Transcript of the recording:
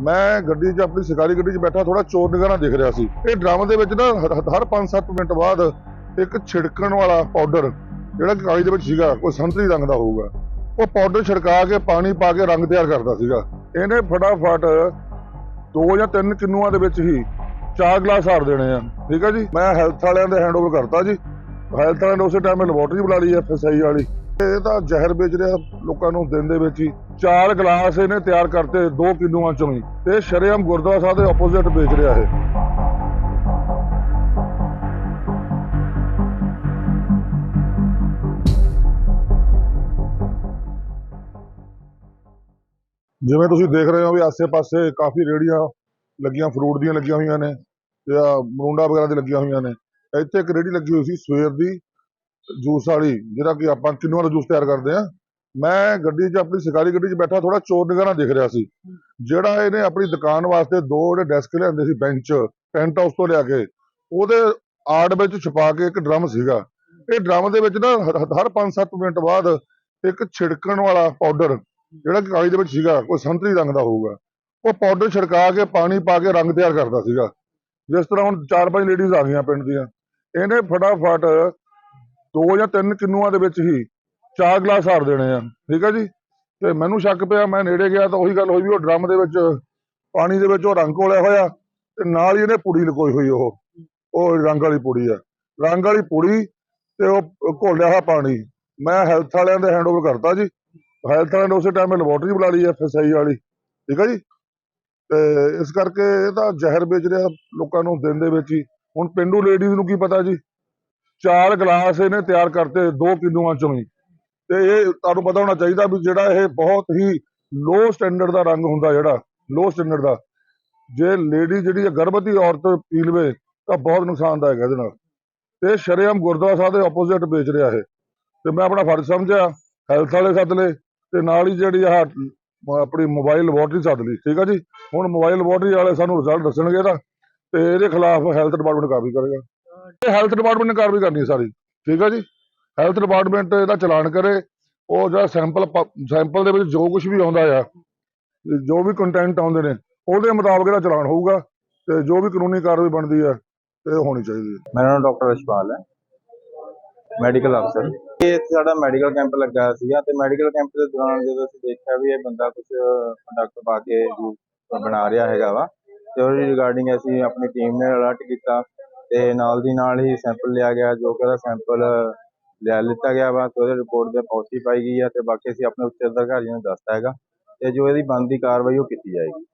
ਮੈਂ ਗੱਡੀ 'ਚ ਆਪਣੀ ਸਰਕਾਰੀ ਗੱਡੀ 'ਚ ਬੈਠਾ ਥੋੜਾ ਚੋਰ ਨਿਗਾਹ ਦੇਖ ਰਿਹਾ ਸੀ। ਇਹ ਡਰਮ ਦੇ ਵਿੱਚ ਨਾ ਹਰ 5-7 ਮਿੰਟ ਬਾਅਦ ਇੱਕ ਛਿੜਕਣ ਵਾਲਾ ਪਾਊਡਰ ਜਿਹੜਾ ਕਿ ਕਾਗਜ਼ ਦੇ ਵਿੱਚ ਸੀਗਾ ਕੋਈ ਸੰਤਰੀ ਰੰਗ ਦਾ ਹੋਊਗਾ। ਉਹ ਪਾਊਡਰ ਛਿੜਕਾ ਕੇ ਪਾਣੀ ਪਾ ਕੇ ਰੰਗ ਤਿਆਰ ਕਰਦਾ ਸੀਗਾ। ਇਹਨੇ ਫਟਾਫਟ ਦੋ ਜਾਂ ਤਿੰਨ ਕਿੰਨੂਆਂ ਦੇ ਵਿੱਚ ਹੀ ਚਾਰ ਗਲਾਸ ਹਾਰ ਦੇਣੇ ਆ। ਠੀਕ ਹੈ ਜੀ? ਮੈਂ ਹੈਲਥ ਵਾਲਿਆਂ ਦੇ ਹੈਂਡਓਵਰ ਕਰਤਾ ਜੀ। ਹੈਲਥ ਵਾਲਿਆਂ ਨੇ ਉਸੇ ਟਾਈਮ ਲੈਬੋਰਟਰੀ ਬੁਲਾ ਲਈ ਐਫਐਸਆਈ ਵਾਲੀ। ਇਹ ਤਾਂ ਜ਼ਹਿਰ ਵੇਚ ਰਿਹਾ ਲੋਕਾਂ ਨੂੰ ਦਿਨ ਦੇ ਵਿੱਚ ਹੀ। ਚਾਰ ਗਲਾਸ ਇਹਨੇ ਤਿਆਰ ਕਰਤੇ, ਦੋ ਕਿਲੋਆਂ ਚੋਂ ਹੀ। ਤੇ ਸ਼ਰੇਆਮ ਗੁਰਦੁਆਰਾ ਸਾਹਿਬ ਦੇ ਆਪੋਜ਼ਿਟ ਵੇਚ ਰਿਹਾ ਇਹ। ਜਿਵੇਂ ਤੁਸੀਂ ਦੇਖ ਰਹੇ ਹੋ ਵੀ ਆਸੇ-ਪਾਸੇ ਕਾਫੀ ਰੇੜੀਆਂ ਲੱਗੀਆਂ, ਫਰੂਟ ਦੀਆਂ ਲੱਗੀਆਂ ਹੋਈਆਂ ਨੇ, ਜਾਂ ਮਰੂੰਡਾ ਵਗੈਰਾ ਦੀ ਲੱਗੀਆਂ ਹੋਈਆਂ ਨੇ। ਇੱਥੇ ਇੱਕ ਰੇੜੀ ਲੱਗੀ ਹੋਈ ਸੀ ਸਵੇਰ ਦੀ। ਜੂਸ ਵਾਲੀ, ਜਿਹੜਾ ਕਿ ਆਪਾਂ ਕਿੰਨੂਆਂ ਦਾ ਜੂਸ ਤਿਆਰ ਕਰਦੇ ਆ ਮੈਂ ਗੱਡੀ 'ਚ, ਆਪਣੀ ਸਰਕਾਰੀ ਗੱਡੀ 'ਚ ਬੈਠਾ ਥੋੜਾ ਚੋਰ ਨਿਗਾਰਾ ਨਾਲ ਰਿਹਾ ਸੀ। ਜਿਹੜਾ ਇਹਨੇ ਆਪਣੀ ਦੁਕਾਨ ਵਾਸਤੇ ਦੋ ਜਿਹੜੇ ਡੈਸਕ ਲਿਆਂਦੇ ਸੀ ਬੈਂਚ ਟੈਂਟ ਹਾਊਸ ਤੋਂ ਲਿਆ ਕੇ, ਉਹਦੇ ਆੜ ਵਿੱਚ ਛੁਪਾ ਕੇ ਇੱਕ ਡਰਮ ਸੀਗਾ। ਇਹ ਡਰਮ ਦੇ ਵਿੱਚ ਨਾ ਹਰ- ਹਰ 5-7 ਮਿੰਟ ਬਾਅਦ ਇੱਕ ਛਿੜਕਣ ਵਾਲਾ ਪਾਊਡਰ ਜਿਹੜਾ ਕਿ ਕਾਗਜ਼ ਦੇ ਵਿੱਚ ਸੀਗਾ, ਕੋਈ ਸੰਤਰੀ ਰੰਗ ਦਾ ਹੋਊਗਾ, ਉਹ ਪਾਊਡਰ ਛਿੜਕਾ ਕੇ ਪਾਣੀ ਪਾ ਕੇ ਰੰਗ ਤਿਆਰ ਕਰਦਾ ਸੀਗਾ। ਜਿਸ ਤਰ੍ਹਾਂ ਹੁਣ ਚਾਰ ਪੰਜ ਲੇਡੀਜ਼ ਆ ਗਈਆਂ ਪਿੰਡ ਦੀਆਂ। ਇਹਨੇ ਫਟਾਫਟ ਦੋ ਜਾਂ ਤਿੰਨ ਕਿੰਨੂਆਂ ਦੇ ਵਿੱਚ ਹੀ ਚਾਰ ਗਲਾਸ ਹਾਰ ਦੇਣੇ ਆ, ਠੀਕ ਹੈ ਜੀ? ਤੇ ਮੈਨੂੰ ਸ਼ੱਕ ਪਿਆ, ਮੈਂ ਨੇੜੇ ਗਿਆ ਤਾਂ ਉਹੀ ਗੱਲ ਹੋਈ ਵੀ ਉਹ ਡਰਮ ਦੇ ਵਿੱਚ, ਪਾਣੀ ਦੇ ਵਿੱਚ ਉਹ ਰੰਗ ਘੋਲਿਆ ਹੋਇਆ ਤੇ ਨਾਲ ਹੀ ਇਹਨੇ ਪੁੜੀ ਲਕੋਈ ਹੋਈ ਉਹ ਉਹ ਰੰਗ ਵਾਲੀ ਪੁੜੀ ਆ। ਰੰਗ ਵਾਲੀ ਪੁੜੀ ਤੇ ਉਹ ਘੋਲਿਆ ਹੋਇਆ ਪਾਣੀ। ਮੈਂ ਹੈਲਥ ਵਾਲਿਆਂ ਦੇ ਹੈਂਡਓਵਰ ਕਰਤਾ ਜੀ। ਹੈਲਥ ਵਾਲਿਆਂ ਨੇ ਉਸੇ ਟਾਈਮ ਲੈਬੋਰਟਰੀ ਬੁਲਾ ਲਈ ਐਫਐਸਆਈ ਵਾਲੀ, ਠੀਕ ਹੈ ਜੀ? ਤੇ ਇਸ ਕਰਕੇ ਇਹ ਤਾਂ ਜ਼ਹਿਰ ਵੇਚ ਰਿਹਾ ਲੋਕਾਂ ਨੂੰ ਦਿਨ ਦੇ ਵਿੱਚ ਹੀ। ਹੁਣ ਪਿੰਡੂ ਲੇਡੀਜ਼ ਨੂੰ ਕੀ ਪਤਾ ਜੀ? ਚਾਰ ਗਲਾਸ ਇਹਨੇ ਤਿਆਰ ਕਰਤੇ, ਦੋ ਕਿਲੋਆਂ ਚੋਂ ਹੀ। ਤੇ ਇਹ ਤੁਹਾਨੂੰ ਪਤਾ ਹੋਣਾ ਚਾਹੀਦਾ ਵੀ ਜਿਹੜਾ ਇਹ ਬਹੁਤ ਹੀ ਲੋ ਸਟੈਂਡਰਡ ਦਾ ਰੰਗ ਹੁੰਦਾ ਜਿਹੜਾ ਲੋ ਸਟੈਂਡਰਡ ਦਾ। ਜੇ ਲੇਡੀ ਜਿਹੜੀ ਗਰਭਵਤੀ ਔਰਤ ਪੀ ਲਵੇ, ਤਾਂ ਬਹੁਤ ਨੁਕਸਾਨਦਾਇਕ ਹੈ ਇਹਦੇ ਨਾਲ। ਤੇ ਸ਼ਰੇਆਮ ਗੁਰਦੁਆਰਾ ਸਾਹਿਬ ਦੇ ਆਪੋਜ਼ਿਟ ਵੇਚ ਰਿਹਾ ਇਹ। ਤੇ ਮੈਂ ਆਪਣਾ ਫਰਜ਼ ਸਮਝਿਆ ਹੈਲਥ ਵਾਲੇ ਸੱਦ ਲਏ, ਤੇ ਨਾਲ ਹੀ ਜਿਹੜੀ ਆਹ ਆਪਣੀ ਮੋਬਾਈਲ ਲੈਬੋਰਟਰੀ ਸੱਦ ਲਈ। ਠੀਕ ਆ ਜੀ? ਹੁਣ ਮੋਬਾਈਲ ਲੈਬੋਰਟਰੀ ਵਾਲੇ ਸਾਨੂੰ ਰਿਜ਼ਲਟ ਦੱਸਣਗੇ ਇਹਦਾ, ਤੇ ਇਹਦੇ ਖਿਲਾਫ ਹੈਲਥ ਡਿਪਾਰਟਮੈਂਟ ਕਾਰਵਾਈ ਕਰੇਗਾ। ਹੈਲਥ ਡਿਪਾਰਟਮੈਂਟ ਨੇ ਕਾਰਵਾਈ ਕਰਨੀ ਹੈ ਸਾਰੀ, ਠੀਕ ਹੈ ਜੀ? ਹੈਲਥ ਡਿਪਾਰਟਮੈਂਟ ਇਹਦਾ ਚਲਾਨ ਕਰੇ, ਉਹ ਜਿਹੜਾ ਸੈਂਪਲ ਸੈਂਪਲ ਦੇ ਵਿੱਚ ਜੋ ਕੁਝ ਵੀ ਆਉਂਦਾ ਆ, ਜੋ ਵੀ ਕੰਟੈਂਟ ਆਉਂਦੇ ਨੇ, ਉਹਦੇ ਮੁਤਾਬਕ ਇਹਦਾ ਚਲਾਨ ਹੋਊਗਾ ਤੇ ਜੋ ਵੀ ਕਾਨੂੰਨੀ ਕਾਰਵਾਈ ਬਣਦੀ ਹੈ ਤੇ ਹੋਣੀ ਚਾਹੀਦੀ ਹੈ ਮੇਰਾ ਨਾਮ ਡਾਕਟਰ ਰਸ਼ਪਾਲ ਹੈ ਮੈਡੀਕਲ ਅਫਸਰ ਇਹ ਸਾਡਾ ਮੈਡੀਕਲ ਕੈਂਪ ਲੱਗਾ ਸੀਗਾ ਤੇ ਮੈਡੀਕਲ ਕੈਂਪ ਦੇ ਦੌਰਾਨ ਜਦੋਂ ਅਸੀਂ ਦੇਖਿਆ ਵੀ ਇਹ ਬੰਦਾ ਕੁਝ ਪ੍ਰੋਡਕਟ ਪਾ ਕੇ ਬਣਾ ਰਿਹਾ ਹੈਗਾ ਵਾ, ਤੇ ਉਹਦੀ ਰਿਗਾਰਡਿੰਗ ਅਸੀਂ ਆਪਣੀ ਟੀਮ ਨੇ ਅਲਰਟ ਕੀਤਾ। ਤੇ ਨਾਲ ਦੀ ਨਾਲ ਹੀ ਸੈਂਪਲ ਲਿਆ ਗਿਆ, ਜੋ ਕਿ ਉਹਦਾ ਸੈਂਪਲ ਲੈ ਲਿੱਤਾ ਗਿਆ ਵਾ, ਤੇ ਉਹਦੇ ਰਿਪੋਰਟ ਦੇ ਪੌਜ਼ਿਟਿਵ ਪਾਈ ਗਈ ਆ, ਤੇ ਬਾਕੀ ਅਸੀਂ ਆਪਣੇ ਉੱਚ ਅਧਿਕਾਰੀਆਂ ਨੂੰ ਦੱਸਤਾ ਹੈਗਾ, ਤੇ ਜੋ ਇਹਦੀ ਬਣਦੀ ਕਾਰਵਾਈ ਉਹ ਕੀਤੀ ਜਾਏਗੀ।